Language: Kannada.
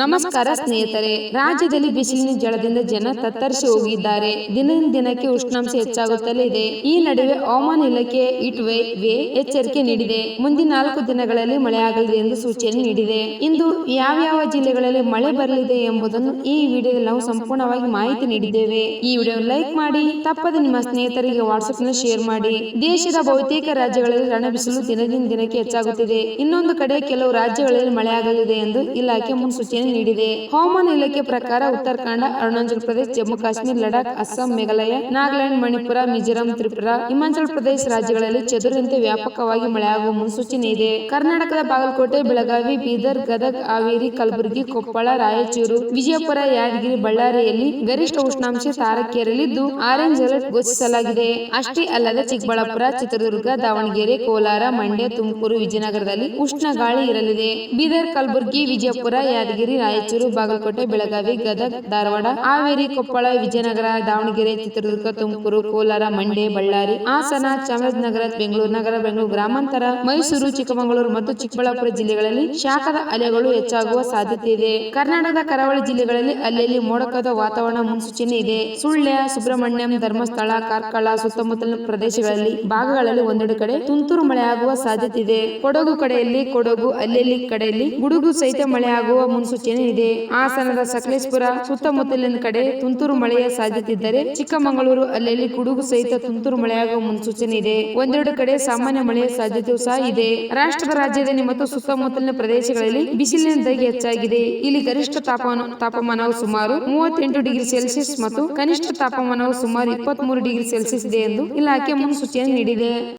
ನಮಸ್ಕಾರ ಸ್ನೇಹಿತರೆ, ರಾಜ್ಯದಲ್ಲಿ ಬಿಸಿಲಿನ ಜಳದಿಂದ ಜನ ತತ್ತರಿಸಿ ಹೋಗಿದ್ದಾರೆ. ದಿನದಿಂದ ದಿನಕ್ಕೆ ಉಷ್ಣಾಂಶ ಹೆಚ್ಚಾಗುತ್ತಲೇ ಇದೆ. ಈ ನಡುವೆ ಹವಾಮಾನ ಇಲಾಖೆ ಇಟ್ ವೇ ಎಚ್ಚರಿಕೆ ನೀಡಿದೆ. ಮುಂದಿನ ನಾಲ್ಕು ದಿನಗಳಲ್ಲಿ ಮಳೆಯಾಗಲಿದೆ ಎಂದು ಸೂಚನೆ ನೀಡಿದೆ. ಇಂದು ಯಾವ ಯಾವ ಜಿಲ್ಲೆಗಳಲ್ಲಿ ಮಳೆ ಬರಲಿದೆ ಎಂಬುದನ್ನು ಈ ವಿಡಿಯೋದಲ್ಲಿ ನಾವು ಸಂಪೂರ್ಣವಾಗಿ ಮಾಹಿತಿ ನೀಡಿದ್ದೇವೆ. ಈ ವಿಡಿಯೋ ಲೈಕ್ ಮಾಡಿ, ತಪ್ಪದೆ ನಿಮ್ಮ ಸ್ನೇಹಿತರಿಗೆ ವಾಟ್ಸ್ಆಪ್ನ ಶೇರ್ ಮಾಡಿ. ದೇಶದ ಬಹುತೇಕ ರಾಜ್ಯಗಳಲ್ಲಿ ರಣಬಿಸಿಲು ದಿನದಿಂದ ದಿನಕ್ಕೆ ಹೆಚ್ಚಾಗುತ್ತಿದೆ. ಇನ್ನೊಂದು ಕಡೆ ಕೆಲವು ರಾಜ್ಯಗಳಲ್ಲಿ ಮಳೆಯಾಗಲಿದೆ ಎಂದು ಇಲಾಖೆ ಮುನ್ಸೂಚನೆ ನೀಡಿದೆ? ಹವಾಮಾನ ಇಲಾಖೆ ಪ್ರಕಾರ ಉತ್ತರಾಖಂಡ ಅರುಣಾಚಲ ಪ್ರದೇಶ, ಜಮ್ಮು ಕಾಶ್ಮೀರ, ಲಡಾಖ್, ಅಸ್ಸಾಂ, ಮೇಘಾಲಯ, ನಾಗಾಲ್ಯಾಂಡ್, ಮಣಿಪುರ, ಮಿಜೋರಾಂ, ತ್ರಿಪುರಾ, ಹಿಮಾಚಲ ಪ್ರದೇಶ ರಾಜ್ಯಗಳಲ್ಲಿ ಚದುರಂತೆ ವ್ಯಾಪಕವಾಗಿ ಮಳೆಯಾಗುವ ಮುನ್ಸೂಚನೆ ಇದೆ. ಕರ್ನಾಟಕದ ಬಾಗಲಕೋಟೆ, ಬೆಳಗಾವಿ, ಬೀದರ್, ಗದಗ್, ಹಾವೇರಿ, ಕಲಬುರಗಿ, ಕೊಪ್ಪಳ, ರಾಯಚೂರು, ವಿಜಯಪುರ, ಯಾದಗಿರಿ, ಬಳ್ಳಾರಿಯಲ್ಲಿ ಗರಿಷ್ಠ ಉಷ್ಣಾಂಶ ತಾರಕೇರಲಿದ್ದು ಆರೆಂಜ್ ಅಲರ್ಟ್ ಘೋಷಿಸಲಾಗಿದೆ. ಅಷ್ಟೇ ಅಲ್ಲದೆ ಚಿಕ್ಕಬಳ್ಳಾಪುರ, ಚಿತ್ರದುರ್ಗ, ದಾವಣಗೆರೆ, ಕೋಲಾರ, ಮಂಡ್ಯ, ತುಮಕೂರು, ವಿಜಯನಗರದಲ್ಲಿ ಉಷ್ಣ ಗಾಳಿ ಇರಲಿದೆ. ಬೀದರ್, ಕಲಬುರಗಿ, ವಿಜಯಪುರ, ಯಾದಗಿರಿ ರಾಯಚೂರು, ಬಾಗಲಕೋಟೆ, ಬೆಳಗಾವಿ, ಗದಗ, ಧಾರವಾಡ, ಹಾವೇರಿ, ಕೊಪ್ಪಳ, ವಿಜಯನಗರ, ದಾವಣಗೆರೆ, ಚಿತ್ರದುರ್ಗ, ತುಮಕೂರು, ಕೋಲಾರ, ಮಂಡ್ಯ, ಬಳ್ಳಾರಿ, ಹಾಸನ, ಚಾಮರಾಜನಗರ, ಬೆಂಗಳೂರು ನಗರ, ಬೆಂಗಳೂರು ಗ್ರಾಮಾಂತರ, ಮೈಸೂರು, ಚಿಕ್ಕಮಗಳೂರು ಮತ್ತು ಚಿಕ್ಕಬಳ್ಳಾಪುರ ಜಿಲ್ಲೆಗಳಲ್ಲಿ ಶಾಖದ ಅಲೆಗಳು ಹೆಚ್ಚಾಗುವ ಸಾಧ್ಯತೆ ಇದೆ. ಕರ್ನಾಟಕದ ಕರಾವಳಿ ಜಿಲ್ಲೆಗಳಲ್ಲಿ ಅಲ್ಲಲ್ಲಿ ಮೋಡಕದ ವಾತಾವರಣ ಮುನ್ಸೂಚನೆ ಇದೆ. ಸುಳ್ಯ, ಸುಬ್ರಹ್ಮಣ್ಯಂ, ಧರ್ಮಸ್ಥಳ, ಕಾರ್ಕಳ ಸುತ್ತಮುತ್ತಲಿನ ಪ್ರದೇಶಗಳಲ್ಲಿ ಭಾಗಗಳಲ್ಲಿ ಒಂದೆರಡು ಕಡೆ ತುಂತುರು ಮಳೆಯಾಗುವ ಸಾಧ್ಯತೆ ಇದೆ. ಕೊಡಗು ಕಡೆಯಲ್ಲಿ, ಕೊಡಗು ಅಲ್ಲಲ್ಲಿ ಕಡೆಯಲ್ಲಿ ಗುಡುಗು ಸಹಿತ ಮಳೆಯಾಗುವ ಮುನ್ಸೂಚನೆ ಇದೆ. ಹಾಸನದ ಸಕಲೇಶ್ಪುರ ಸುತ್ತಮುತ್ತಲಿನ ಕಡೆ ತುಂತುರು ಮಳೆಯ ಸಾಧ್ಯತೆ ಇದ್ದರೆ ಚಿಕ್ಕಮಗಳೂರು ಅಲ್ಲಲ್ಲಿ ಗುಡುಗು ಸಹಿತ ತುಂತುರು ಮಳೆಯಾಗುವ ಮುನ್ಸೂಚನೆ ಇದೆ. ಒಂದೆರಡು ಕಡೆ ಸಾಮಾನ್ಯ ಮಳೆಯ ಸಾಧ್ಯತೆಯೂ ಸಹ ಇದೆ. ರಾಷ್ಟ್ರದ ರಾಜಧಾನಿ ಮತ್ತು ಸುತ್ತಮುತ್ತಲಿನ ಪ್ರದೇಶಗಳಲ್ಲಿ ಬಿಸಿಲಿನ ಧಗೆ ಹೆಚ್ಚಾಗಿದೆ. ಇಲ್ಲಿ ಗರಿಷ್ಠ ತಾಪಮಾನ, ತಾಪಮಾನವು ಸುಮಾರು ಮೂವತ್ತೆಂಟು ಡಿಗ್ರಿ ಸೆಲ್ಸಿಯಸ್ ಮತ್ತು ಕನಿಷ್ಠ ತಾಪಮಾನವು ಸುಮಾರು ಇಪ್ಪತ್ತ್ ಡಿಗ್ರಿ ಸೆಲ್ಸಿಯಸ್ ಇದೆ ಎಂದು ಇಲಾಖೆ ಮುನ್ಸೂಚನೆ ನೀಡಿದೆ.